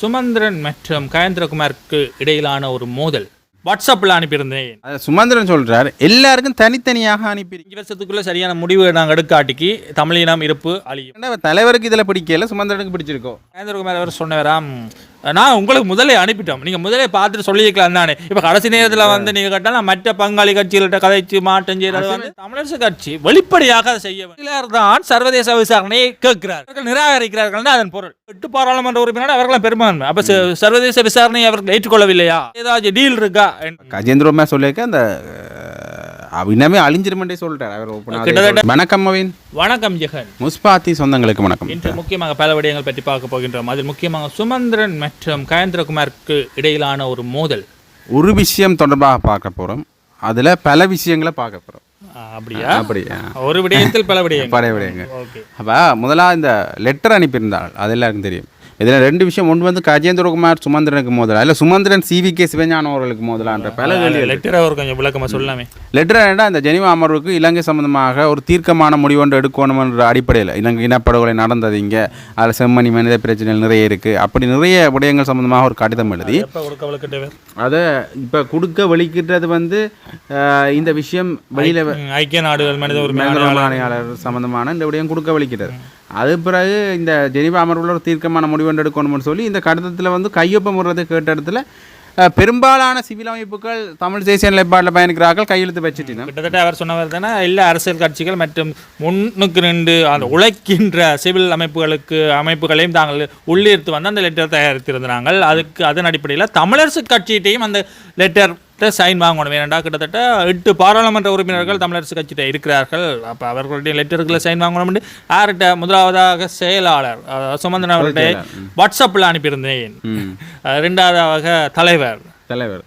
சுமந்திரன் மற்றும் கயேந்திரகுமாருக்கு இடையிலான ஒரு மோதல். வாட்ஸ்அப்பில் அனுப்பியிருந்தேன். சுமந்திரன் சொல்றார். எல்லாருக்கும் தனித்தனியாக அனுப்பி வருஷத்துக்குள்ள சரியான முடிவு நாங்கள் எடுக்காட்டிக்கு தமிழினம் இருப்பு அழியும். தலைவருக்கு இதில் பிடிக்கல சுமந்திரனுக்கு பிடிச்சிருக்கோ? கயேந்திரகுமார் அவர் சொன்னவராம் நான் உங்களுக்கு முதலே அனுப்பிட்டோம். நீங்கள் முதலே பார்த்துட்டு சொல்லியிருக்கலாம் தானே. இப்போ கடைசி நேரத்தில் வந்து நீங்கள் கேட்டால் மற்ற பங்காளி கட்சிகள்கிட்ட கதைச்சு மாற்றம் செய்யறது வந்து தமிழரசு கட்சி வெளிப்படையாக அதை செய்ய. சிலர் தான் சர்வதேச விசாரணையை கேட்கிறார். அவர்கள் நிராகரிக்கிறார்கள் அதன் பொருள். எட்டு பாராளுமன்ற உறுப்பினர் அவர்களும் பெரும்பான்மை. அப்ப சர்வதேச விசாரணையை அவர்கள் ஏற்றுக்கொள்ளவில்லையா? ஏதாச்சும் டீல் இருக்கா? கஜேந்திரமா சொல்லியிருக்க அந்த இன்னமே அழிஞ்சிருமெண்டே சொல்லிட்டார். அவர் வணக்கம் மவின். வணக்கம் ஜெகன். முஸ்பாத்தி சொந்தங்களுக்கு வணக்கம். இன்று முக்கியமாக பல விடயங்கள் பற்றி பார்க்க போகின்றோம். அதில் முக்கியமாக சுமந்திரன் மற்றும் கயேந்திரகுமாருக்கு இடையிலான ஒரு மோதல். ஒரு விஷயம் தொடர்பாக பார்க்க போறோம். அதுல பல விஷயங்களை பார்க்க போறோம். அப்படியா? அப்படியா? ஒரு விடயத்தில் பல விடயங்கள். பழைய விடயங்க ஓகே. அப்போ முதலா இந்த லெட்டர் அனுப்பியிருந்தாள் அது எல்லாருக்கும் தெரியும். இதில் ரெண்டு விஷயம். ஒன்று வந்து கஜேந்திரகுமார் சுமந்திரனுக்கு மோதலா? இல்லை சுமந்திரன் சிவி கே சிவஞானம் அவர்களுக்கு மோதலான்ற பல லெட்டர் அவர் கொஞ்சம் விளக்கமா சொல்லாமே லெட்டர் என்னடா இந்த ஜெனிவா அமர்வுக்கு இலங்கை சம்பந்தமாக ஒரு தீர்க்கமான முடிவு ஒன்று எடுக்கணும்ன்ற அடிப்படையில் இலங்கை இனப்படுகொலை நடந்தது இங்கே. அதில் செம்மணி மனித பிரச்சனைகள் நிறைய இருக்குது அப்படி நிறைய விடயங்கள் சம்பந்தமாக ஒரு கடிதம் எழுதி அதை இப்போ கொடுக்க வெளிக்கிட்டது வந்து இந்த விஷயம் வெளியில் ஐக்கிய நாடுகள் மனித உரிமை மேம்படுத்த ஆணையாளர். சம்பந்தமான இந்த விடயம் கொடுக்க வலிக்கிறது அது பிறகு இந்த ஜெனிவா அமர்வில் ஒரு தீர்க்கமான முடிவு எடுக்கணும்னு சொல்லி இந்த கடிதத்தில் வந்து கையொப்பம் விடுறதை கேட்ட இடத்துல பெரும்பாலான சிவில் அமைப்புகள் தமிழ் தேசிய நிலைப்பாட்டில் பயணிக்கிறார்கள் கையெழுத்து வச்சுட்டு கிட்டத்தட்ட அவர் சொன்னவர் தானே எல்லா அரசியல் கட்சிகள் மற்றும் முன்னுக்கு நின்று அந்த உழைக்கின்ற சிவில் அமைப்புகளுக்கு அமைப்புகளையும் தாங்கள் உள்ளிருத்து வந்து அந்த லெட்டர் தயாரித்திருந்தாங்க அதுக்கு அதன் அடிப்படையில் தமிழரசு கட்சியிட்டையும் அந்த லெட்டர் சைன் வாங்கணும் ஏனெண்டா கிட்டத்தட்ட எட்டு பாராளுமன்ற உறுப்பினர்கள் தமிழரசு கட்சியிட்ட இருக்கிறார்கள். அப்போ அவர்களுடைய லெட்டர்களை சைன் வாங்கணும் யார்கிட்ட? முதலாவதாக செயலாளர் அதாவது சுமந்திரன் அவர்கிட்ட வாட்ஸ்அப்பில் அனுப்பியிருந்தேன். ரெண்டாவதாக தலைவர். தலைவர்.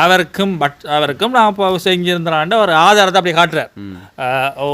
அவருக்கும் பட் அவருக்கும் நான் இப்போ செஞ்சிருந்தாண்ட ஒரு ஆதாரத்தை அப்படி காட்டுறார்.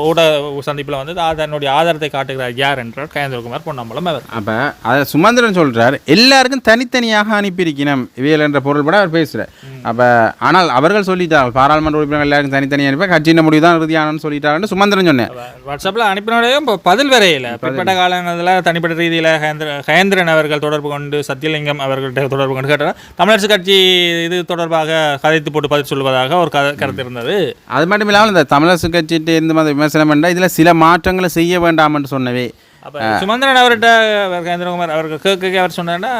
ஊடக சந்திப்பில் வந்து ஆதாரனுடைய ஆதாரத்தை காட்டுகிறார். யார் என்றார் கயேந்திரகுமார் பொன்னம்பலம் அவர். அப்போ அதை சுமந்திரன் சொல்றார் எல்லாருக்கும் தனித்தனியாக அனுப்பியிருக்கணும். இவியல் என்ற பொருள்பட அவர் பேசுகிறார் அப்போ ஆனால் அவர்கள் சொல்லிட்டார்கள் பாராளுமன்ற உறுப்பினர்கள் எல்லாருக்கும் தனித்தனியாக அனுப்பி கட்சியின் முடிவு தான் இறுதியானு சொல்லிட்டாருன்னு சுமந்திரன் சொன்னேன் வாட்ஸ்அப்பில் அனுப்பினோடையும் இப்போ பதில் வரையில். பிற்பட்ட காலங்களில் தனிப்பட்ட ரீதியில் கயேந்திர கயேந்திரன் அவர்கள் தொடர்பு கொண்டு சத்தியலிங்கம் அவர்கள்ட்ட தொடர்பு கொண்டு கேட்டார் தமிழரசு கட்சி இது தொடர்பாக கதைத்து போட்டு பதில் சொல்வதாக ஒரு கருத்து இருந்தது. அது மட்டும் இல்லாமல் இந்த தமிழரசு கட்சிகிட்ட இருந்து விமர்சனம் பண்ணால் இதில் சில மாற்றங்களை செய்ய வேண்டாம்னு சொன்னவே அப்போ சுமந்திரன் அவர்கிட்ட அவர் கயேந்திரகுமார் அவர்கள் கேட்க அவர் சொன்னார்னா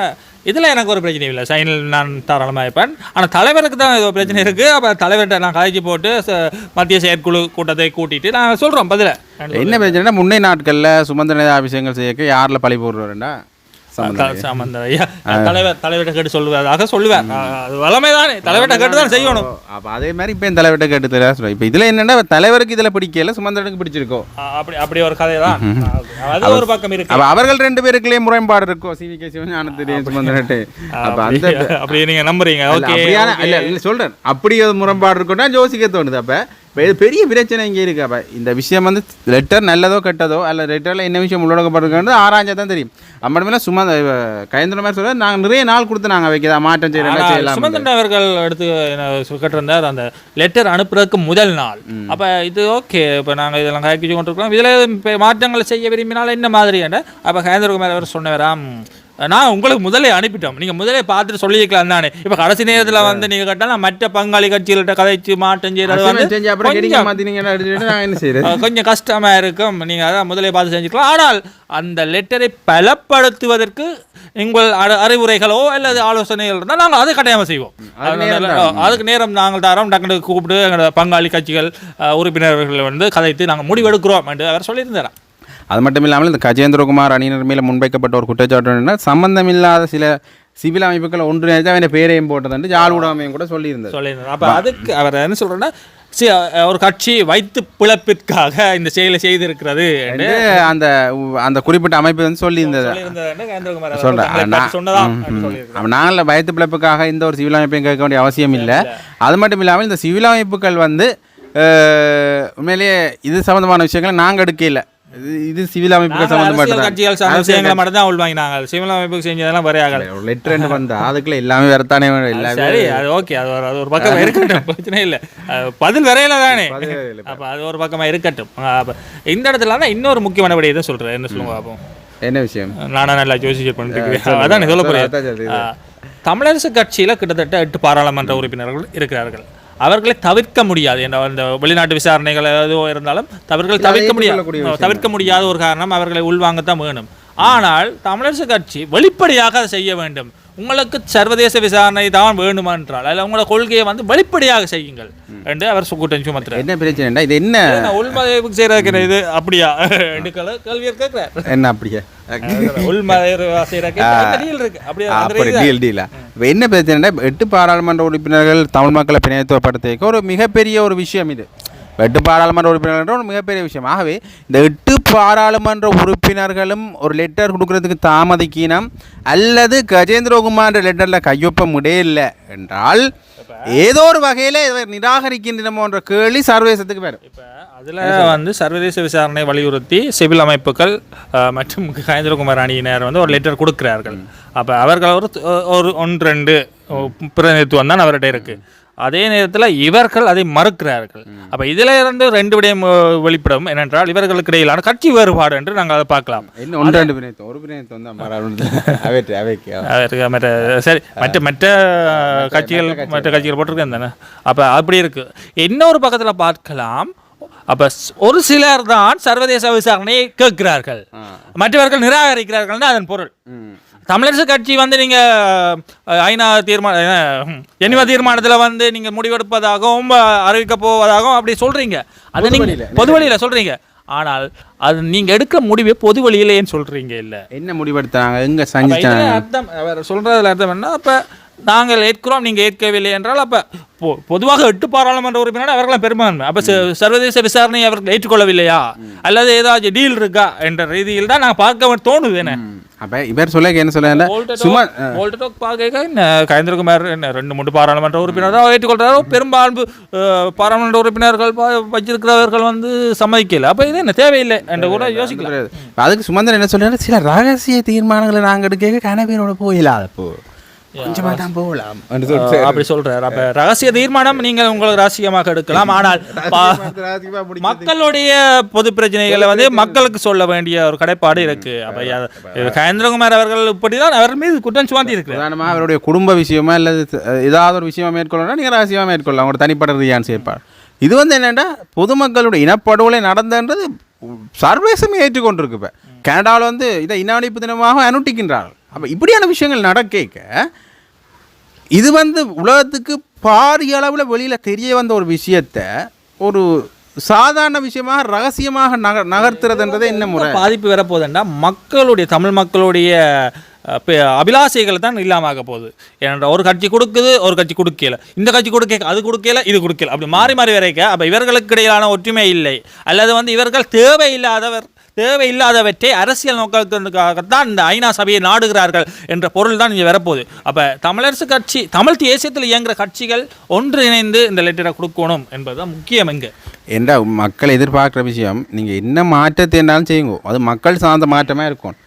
இதில் எனக்கு ஒரு பிரச்சனை இல்லை சைனில் நான் தாராளமாக இருப்பேன் ஆனால் தலைவருக்கு தான் ஏதோ பிரச்சனை இருக்குது அப்போ தலைவர்கிட்ட நான் கதைச்சு போட்டு மத்திய செயற்குழு கூட்டத்தை கூட்டிட்டு நான் சொல்கிறோம் பதில. என்ன பிரச்சனைனா முன்னே நாட்களில் சுமந்திர விஷயங்கள் செய்யக்க யாரில் பழி போடுறாருண்டா சம்பந்தம் ஐயா தலைவர் தலைவர்கிட்ட கேட்டு சொல்லுவேன். அது வளமை தானே தலைவர்கிட்ட கேட்டு தான் செய்யணும். அப்போ அதே மாதிரி இப்போ என் தலைவர்கிட்ட கேட்டு சொல்லுவேன் இப்போ இதில் என்னென்னா தலைவருக்கு இதில் பிடிக்கல சுமந்திரனுக்கு பிடிச்சிருக்கோ. ஆ, அப்படி அப்படி ஒரு கதை தான் அது ஒரு பக்கம் இருக்கு. அப்போ அவர்கள் ரெண்டு பேருக்குள்ளே முறைப்பாடு இருக்கும். சிவி கே சிவஞானத்திரியும் சுமந்திரன்ட்டு. அப்போ அந்த அப்படி- அப்படி நீங்க நம்புறீங்க. ஓகே இல்ல அப்படி ஒரு முரண்பாடு இருக்குன்னா யோசிக்க தோணுது. அப்ப இப்ப இது பெரிய பிரச்சனை இங்கே இருக்கு. அப்ப இந்த விஷயம் வந்து லெட்டர் நல்லதோ கெட்டதோ அல்ல லெட்டர்ல என்ன விஷயம் உள்ளடக்கப்பட்டிருக்கிறது ஆராய்ஞ்சா தான் தெரியும். அம்மடமே சும்மா கயந்திர மாதிரி சொல்ல நாங்க நிறைய நாள் கொடுத்து நாங்க வைக்கிறதா மாற்றம் செய்யலாம் சுமந்திரன் அவர்கள் எடுத்து கேட்டிருந்தார் அந்த லெட்டர் அனுப்புறதுக்கு முதல் நாள். அப்ப இது ஓகே இப்ப நாங்க இதெல்லாம் காய்ச்சி கொண்டிருக்கோம் இதுல மாற்றங்களை செய்ய விரும்பினால் என்ன மாதிரி அப்ப கயேந்திரகுமார் அவர் சொன்னவராம் நான் உங்களுக்கு முதலே அனுப்பிட்டோம். நீங்க முதலே பார்த்துட்டு சொல்லியிருக்கலாம் தானே. இப்ப கடைசி நேரத்துல வந்து நீங்க கேட்டால் மற்ற பங்காளி கட்சிகள்கிட்ட கதைச்சு மாற்றம் செய்யறது கொஞ்சம் மாத்தினீங்கன்னா எடுத்துட்டு நாங்க என்ன செய்யறது அஹ் கொஞ்சம் கஷ்டமா இருக்கும். நீங்க அதான் முதலே பார்த்து செஞ்சுக்கலாம். ஆனால் அந்த லெட்டரை பலப்படுத்துவதற்கு உங்கள் அறு- அறிவுரைகளோ அல்லது ஆலோசனைகள் இருந்தால் நாங்கள் அதை கட்டாயமாக செய்வோம். அதுக்கு நேரம் நாங்கள் தரோம் டக்குனு கூப்பிட்டு எங்களோட பங்காளி கட்சிகள் உறுப்பினர்கள் வந்து கதைத்து நாங்கள் முடிவெடுக்கிறோம் என்று அவர் சொல்லியிருந்தாராம். அது மட்டும் இல்லாமல் இந்த கஜேந்திரகுமார் அணியினர் மேல முன்வைக்கப்பட்ட ஒரு குற்றச்சாட்டு என்னன்னா சம்பந்தமில்லாத சில சிவில் அமைப்புகள் ஒன்றிணைத்து அவன் பேரையும் போட்டதுண்டு ஜாலூடாமையும் கூட சொல்லியிருந்தது. சொல்லியிருந்தார் அப்போ அதுக்கு அவர் என்ன சொல்றேன்னா சி ஒரு கட்சி வைத்து பிழைப்பிற்காக இந்த செயலை செய்திருக்கிறது அந்த அந்த குறிப்பிட்ட அமைப்பு வந்து சொல்லியிருந்தது. அப்ப நாங்கள பயத்து பிழைப்புக்காக இந்த ஒரு சிவில் அமைப்பையும் கேட்க வேண்டிய அவசியம் இல்லை. அது மட்டும் இல்லாமல் இந்த சிவில் அமைப்புகள் வந்து உண்மையிலேயே இது சம்பந்தமான விஷயங்களை நாங்கள் எடுக்கல இது சிவில் சம்பந்தப்பட்டது கட்சிகள் சார்ந்த விஷயங்களை மட்டும் தான் உள்வாங்கினாங்க சிவில் அமைப்புக்கு செஞ்சதெல்லாம் வரைய ஆகல. லெட்டர் வந்து அதுக்குள்ள எல்லாமே வரத்தானே. எல்லாமே சரி அது ஓகே அது ஒரு அது ஒரு பக்கம் இருக்கட்டும் பிரச்சனை இல்லை. பதில் வரையில தானே. அப்போ அது ஒரு பக்கமா இருக்கட்டும். இந்த இடத்துல தான் இன்னொரு முக்கியமான விடையை தான் சொல்றேன்? என்ன சொல்லுங்க பார்ப்போம் என்ன விஷயம்? நானா நல்லா யோசிச்சு பண்ணிருக்கிறேன் அதான் சொல்ல போறேன் தமிழரசு கட்சியில கிட்டத்தட்ட எட்டு பாராளுமன்ற உறுப்பினர்கள் இருக்கிறார்கள். அவர்களை தவிர்க்க முடியாது. என்ற அந்த வெளிநாட்டு விசாரணைகள் எதுவோ இருந்தாலும் அவர்கள் தவிர்க்க முடியாது. தவிர்க்க முடியாத ஒரு காரணம் அவர்களை உள்வாங்கத்தான் வேணும். ஆனால் தமிழரசு கட்சி வெளிப்படையாக அதை செய்ய வேண்டும். உங்களுக்கு சர்வதேச விசாரணை தான் வேண்டுமென்றால் அதில் உங்களோட கொள்கையை வந்து வெளிப்படையாக செய்யுங்கள் என்று அவர் கூட்டம் சுமத்துறார். என்ன பிரச்சனைடா இது என்ன? உள்மறைவுக்கு செய்யற இது? அப்படியா? கேள்வி- கேட்கிறார் என்ன அப்படியே? உள்மறைவு செய்யற இருக்கு. அப்படியா இப்போ என்ன பிரச்சனைனா எட்டு பாராளுமன்ற உறுப்பினர்கள் தமிழ் மக்களை பிணையத்துவப்படுத்திக்க ஒரு மிகப்பெரிய ஒரு விஷயம் இது. எட்டு பாராளுமன்ற உறுப்பினர்கள் ஒரு மிகப்பெரிய விஷயம். ஆகவே இந்த எட்டு பாராளுமன்ற உறுப்பினர்களும் ஒரு லெட்டர் கொடுக்கறதுக்கு தாமதிக்கினம் அல்லது கஜேந்திரகுமார் லெட்டரில் கையொப்ப முடியல என்றால் ஏதோ ஒரு வகையில் இவர் நிராகரிக்கின்றனமோன்ற கேள்வி சர்வதேசத்துக்கு வரும். இப்ப அதுல வந்து சர்வதேச விசாரணை வலியுறுத்தி சிவில் அமைப்புகள் மற்றும் கஜேந்திரகுமார் அணியினர் வந்து ஒரு லெட்டர் கொடுக்கிறார்கள். அப்ப அவர்கள் ஒரு ஒரு ஒன்று ரெண்டு பிரதிநிதித்துவம் தான் அவர்கிட்ட இருக்கு. அதே நேரத்தில் இவர்கள் அதை மறுக்கிறார்கள். அப்ப இதுல இருந்து ரெண்டு விடயம் வெளிப்படும். என்னென்றால் இவர்களுக்கு இடையிலான கட்சி வேறுபாடு என்று நாங்கள் அதை பார்க்கலாம். சரி மற்ற மற்ற கட்சிகள் மற்ற கட்சிகள் போட்டிருக்கேன் தானே? அப்போ அப்படி இருக்கு. இன்னொரு பக்கத்தில் பார்க்கலாம். அப்போ ஒரு சிலர் தான் சர்வதேச விசாரணையை கேட்கிறார்கள். மற்றவர்கள் நிராகரிக்கிறார்கள் அதன் பொருள். தமிழரசு கட்சி வந்து நீங்க அஹ், ஐநா தீர்மான எனிவா தீர்மானத்துல வந்து நீங்க முடிவெடுப்பதாகவும் அஹ், அறிவிக்க போவதாகவும் அப்படி சொல்றீங்க. அதை நீங்க பொது வழியில சொல்றீங்க. ஆனால் அது நீங்க எடுக்கிற முடிவை பொது வழியில ஏன் சொல்றீங்க இல்ல? என்ன முடிவெடுத்தாங்க? எங்க இதுல அர்த்தம் அவர் சொல்றதுல அர்த்தம் என்ன? அப்ப நாங்கள் ஏற்கிறோம் நீங்க ஏற்கவில்லை என்றால் அப்ப பொதுவாக எட்டு பாராளுமன்ற உறுப்பினர் அவர்களாம் பெரும்பான்மை. அப்ப சர்வதேச விசாரணையை அவர்கள் ஏற்றுக்கொள்ளவில்லையா? அல்லது ஏதாச்சும் டீல் இருக்கா? என்ற ரீதியில் தான் நான் பார்க்க தோணுது என்ன? அப்ப இவர் சொல்ல என்ன சொல்ல சும்மா வோல்டோக் பார்க்க என்ன? கயந்திரகுமார் ரெண்டு மூன்று பாராளுமன்ற உறுப்பினர் தான் ஏற்றுக்கொள்றாரோ? பெரும்பான்மை பாராளுமன்ற உறுப்பினர்கள் வச்சிருக்கிறவர்கள் வந்து சம்மதிக்கல. அப்ப இது என்ன? தேவையில்லை. என்ற கூட யோசிக்கலாம். அதுக்கு சுமந்திரன் என்ன சொல்றாரு? சில ரகசிய தீர்மானங்களை நாங்க எடுக்க கனவீரோட போயிடலாம் அப்போ கொஞ்சமா தான் போகலாம். என்று சொல்லிட்டு அப்படி சொல்றாரு. அப்ப ரகசிய தீர்மானம் நீங்கள் உங்களுக்கு ரகசியமாக எடுக்கலாம். ஆனால் மக்களுடைய பொது பிரச்சனைகளை வந்து மக்களுக்கு சொல்ல வேண்டிய ஒரு கடைப்பாடு இருக்கு. அப்ப கயேந்திரகுமார் அவர்கள் இப்படிதான் அவர் மீது குற்றம் சுமத்தி உதாரணமா அவருடைய குடும்ப விஷயமா அல்லது அஹ், ஏதாவது ஒரு விஷயமா மேற்கொள்ளணும் நீங்க ரகசியமா மேற்கொள்ளலாம். உங்களோட தனிப்பட்ட ரீதியான செயற்பாடு. இது வந்து என்னன்னா பொதுமக்களுடைய இனப்படுகொலை நடந்தன்றது சர்வதேசமே ஏற்றுக்கொண்டிருக்கு இப்போ. கனடாவில் வந்து இதை இன அழிப்பு தினமாக அனுட்டிக்கின்றார்கள். அப்போ இப்படியான விஷயங்கள் நடக்க இது வந்து உலகத்துக்கு பாரிய அளவில் வெளியில் தெரிய வந்த ஒரு விஷயத்தை ஒரு சாதாரண விஷயமாக ரகசியமாக நக நகர்த்துறதுன்றதே என்ன முறை? பாதிப்பு வரப்போகுதுன்னா மக்களுடைய தமிழ் மக்களுடைய அபிலாசைகளை பே- தான் இல்லாமல் ஆக போகுது. ஏன்னா ஒரு கட்சி கொடுக்குது ஒரு கட்சி கொடுக்கல. இந்த கட்சி கொடுக்க அது கொடுக்கல இது கொடுக்கல. அப்படி மாறி மாறி வரைக்க அப்போ இவர்களுக்கு இடையிலான ஒற்றுமை இல்லை. அல்லது வந்து இவர்கள் தேவையில்லாதவர். தேவையில்லாதவற்றை அரசியல் நோக்கத்திற்காகத்தான் இந்த ஐநா சபையை நாடுகிறார்கள் என்ற பொருள் தான் இங்கே வரப்போகுது. அப்ப தமிழரசு கட்சி தமிழ் தேசியத்தில் இயங்குற கட்சிகள் ஒன்றிணைந்து இந்த லெட்டரை கொடுக்கணும் என்பதுதான் முக்கியம் இங்க. என்ற மக்கள் எதிர்பார்க்குற விஷயம் நீங்கள் என்ன மாற்றத்தை என்னாலும் செய்யுங்க. அது மக்கள் சார்ந்த மாற்றமாக இருக்கும்.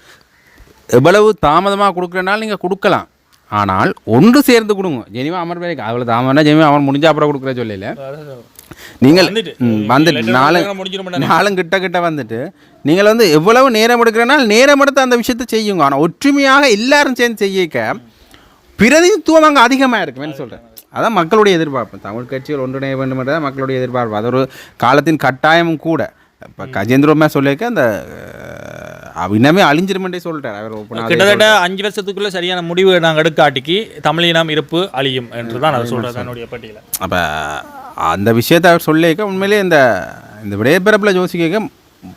எவ்வளவு தாமதமாக கொடுக்குறனாலும் நீங்கள் கொடுக்கலாம். ஆனால் ஒன்று சேர்ந்து கொடுங்க. ஜெனிவா அமர் வேலைக்கு அவ்வளோ தாமதம்னா ஜெனிவா அவன் முடிஞ்சா அப்புறம் கொடுக்குற சொல்லல. நீங்கள் வந்துட்டு. ம், வந்துட்டு. letter நாலு கொடுக்கறதுக்கு முடிஞ்சிரும் நாளும் கிட்ட கிட்ட வந்துட்டு. நீங்கள் வந்து எவ்வளவு நேரம் எடுக்கிறனால் நேரம் எடுத்து அந்த விஷயத்தை செய்யுங்க. ஆனால் ஒற்றுமையாக எல்லாரும் சேர்ந்து செய்யிக்க பிரதிநிதித்துவம் அங்கே அதிகமாக இருக்குமேன்னு சொல்கிறேன் அதான் மக்களுடைய எதிர்பார்ப்பு. தமிழ் கட்சிகள் ஒன்றிணைய வேண்டும் என்றதான் மக்களுடைய எதிர்பார்ப்பு. அது ஒரு காலத்தின் கட்டாயமும் கூட. இப்போ கஜேந்திரமே சொல்லியிருக்க அந்த அஹ், இன்னமே அழிஞ்சிருமெண்டே சொல்லிட்டார் அவர் கிட்டத்தட்ட அஞ்சு வருஷத்துக்குள்ள சரியான முடிவு நாங்கள் எடுக்காட்டிக்கு தமிழினம் இருப்பு அழியும் என்று தான் அதை சொல்றது என்னுடைய பட்டியல. அப்போ அந்த விஷயத்தை அவர் சொல்லியிருக்க உண்மையிலே இந்த இந்த விடையப்பிறப்பில் யோசிக்க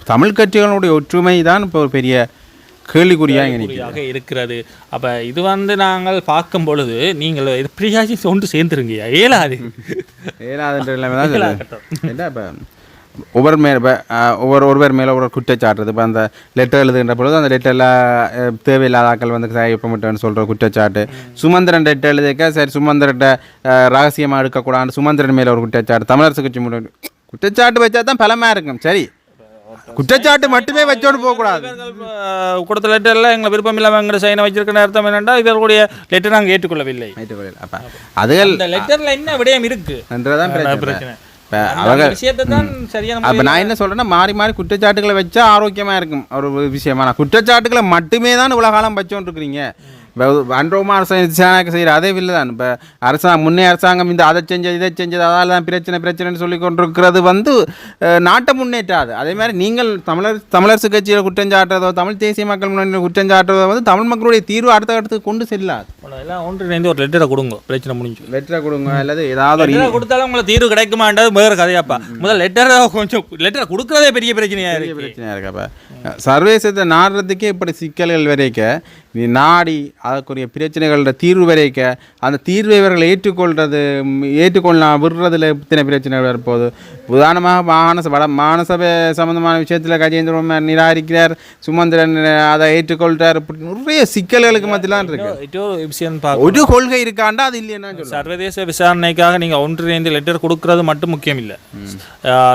தமிழ் கட்சிகளுடைய ஒற்றுமை தான் இப்போ ஒரு பெரிய கேள்விக்குறியாக இருக்கிறது. அப்ப இது வந்து நாங்கள் பார்க்கும் பொழுது நீங்கள் இது பிரியாஜி ஒன்று சேர்ந்துருங்கய்யா ஏலாது ஏழாவது எல்லாமே தான் என்ன இப்போ? ஒவ்வொரு மேலே இப்போ ஒவ்வொரு ஒருவர் மேலே ஒரு குற்றச்சாட்டு இப்போ அந்த லெட்டர் எழுதுகின்ற பொழுது அந்த லெட்டரில் தேவையில்லாத ஆட்கள் வந்து கையொப்பமிட்டேன்னு சொல்கிற குற்றச்சாட்டு. சுமந்திரன் லெட்டர் எழுதிக்க சரி சுமந்திரன்ட்ட ரகசியமாக எடுக்கக்கூடாது சுமந்திரன் மேலே ஒரு குற்றச்சாட்டு. தமிழரசு கட்சி குற்றச்சாட்டு வச்சா தான் பலமாக இருக்கும். சரி. குற்றச்சாட்டு மட்டுமே வச்சோடு போகக்கூடாது. கொடுத்த லெட்டரில் எங்களை விருப்பம் இல்லாமல் எங்களை சைனை வச்சிருக்கிற அர்த்தம் என்னென்னா இவர்களுடைய லெட்டர் நாங்கள் ஏற்றுக்கொள்ளவில்லை. அப்போ அதுகள் லெட்டர்ல என்ன விடயம் இருக்கு? என்றதான் பிரச்சனை. பிரச்சனை. இப்போ அவங்க விஷயத்தை தான் சரியான அப்போ நான் என்ன சொல்கிறேன்னா மாறி மாறி குற்றச்சாட்டுகளை வச்சா ஆரோக்கியமாக இருக்கும். ஒரு விஷயமா. நான் குற்றச்சாட்டுகளை மட்டுமே தான் இவ்வளோ காலம் இப்போ அன்றோமா அரசாங்கம் செய்கிற அதே இல்லை தான் இப்போ அரசாங்கம் முன்னே அரசாங்கம் இந்த அதை செஞ்சது இதை செஞ்சது அதால் தான் பிரச்சனை பிரச்சனைன்னு சொல்லி கொண்டிருக்கிறது வந்து நாட்டை முன்னேற்றாது. அதே மாதிரி நீங்கள் தமிழர் தமிழரசு கட்சியில் குற்றம் சாட்டுறதோ தமிழ் தேசிய மக்கள் முன்னணியில் குற்றம் சாட்டுறதோ வந்து தமிழ் மக்களுடைய தீர்வு அடுத்த கட்டத்துக்கு கொண்டு செல்லாது. எல்லாம் ஒன்றிணைந்து ஒரு லெட்டரை கொடுங்க. பிரச்சனை முடிஞ்சு. வெற்றி கொடுங்க அல்லது ஏதாவது லெட்டரை கொடுத்தாலும் உங்களுக்கு தீர்வு கிடைக்குமான்றது வேற கதையாப்பா. முதல்ல லெட்டரை கொஞ்சம் லெட்டரை கொடுக்கறதே பெரிய பிரச்சனையா பெரிய இருக்கு. பிரச்சனையாக இருக்கு அப்போ. சர்வதேசத்தை நாடுறதுக்கே இப்படி சிக்கல்கள் வரைக்க நாடி அதற்குரிய பிரச்சனைகளோட தீர்வு வரைக்க அந்த தீர்வை இவர்கள் ஏற்றுக்கொள்றது ம், ஏற்றுக்கொள்ளலாம் விடுறதுல இத்தனை பிரச்சனைகள் வரப்போகுது உதாரணமாக மாகாண வட மாநசபை சம்பந்தமான விஷயத்தில் கஜேந்திரன் நிராகரிக்கிறார் சுமந்திரன் அதை ஏற்றுக்கொள்கிறார் இப்படி நிறைய சிக்கல்களுக்கு மத்தியலாம் இருக்கு. ஒரு கொள்கை இருக்காண்டா அது சொல்லுங்க சர்வதேச விசாரணைக்காக நீங்க ஒன்றிணைந்து லெட்டர் கொடுக்கறது மட்டும் முக்கியம் இல்லை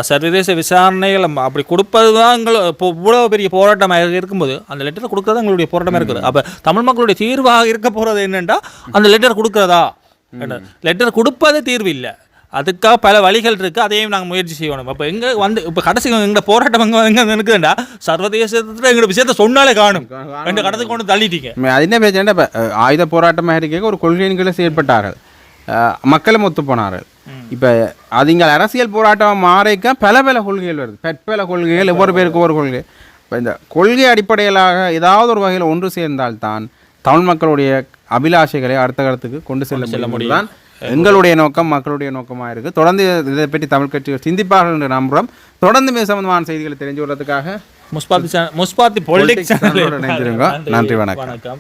சர்வதேச விசாரணைகள் அப்படி கொடுப்பது தான் இவ்வளோ பெரிய போராட்டமாக இருக்கும்போது அந்த லெட்டர் கொடுக்கறது எங்களுடைய போராட்டமாக இருக்குது. அப்போ தமிழ் மக்களுடைய தீர்வாக இருக்க போகிறது என்னென்னா அந்த லெட்டர் கொடுக்கறதா? லெட்டர் கொடுப்பது தீர்வு இல்லை. அதுக்காக பல வழிகள் இருக்கு. அதையும் நாங்கள் முயற்சி செய்யணும். அப்போ எங்க வந்து இப்போ கடைசி எங்களோட போராட்டம் எங்க எங்க இருக்குதுண்டா சர்வதேசத்தில் எங்களோட விஷயத்த சொன்னாலே காணும். ரெண்டு கடத்துக்கு கொண்டு தள்ளிட்டீங்க. அது என்ன பிரச்சனை? இப்போ ஆயுத போராட்டமாக இருக்க ஒரு கொள்கையின் கீழே செயல்பட்டார்கள். அஹ், மக்களும் ஒத்து போனார்கள். இப்போ அதுங்க அரசியல் போராட்டமாக மாறிக்க பல பல கொள்கைகள் வருது. பற்பல கொள்கைகள் ஒவ்வொரு பேருக்கு ஒவ்வொரு கொள்கை. இப்போ இந்த கொள்கை அடிப்படையிலாக ஏதாவது ஒரு வகையில் ஒன்று சேர்ந்தால்தான் தமிழ் மக்களுடைய அபிலாஷைகளை அடுத்த கட்டத்துக்கு கொண்டு செல்ல முடியும் தான் எங்களுடைய நோக்கம் மக்களுடைய நோக்கமாக இருக்குது தொடர்ந்து இதை பற்றி தமிழ் கட்சிகள் சிந்திப்பார்கள் என்று நம்புகிறோம் தொடர்ந்து மிக சம்பந்தமான செய்திகளை தெரிஞ்சு கொள்றதுக்காக முஸ்பாத்தி முஸ்பாத்தி பொலிட்டிக்ஸ் இணைந்திருங்க. நன்றி. வணக்கம்.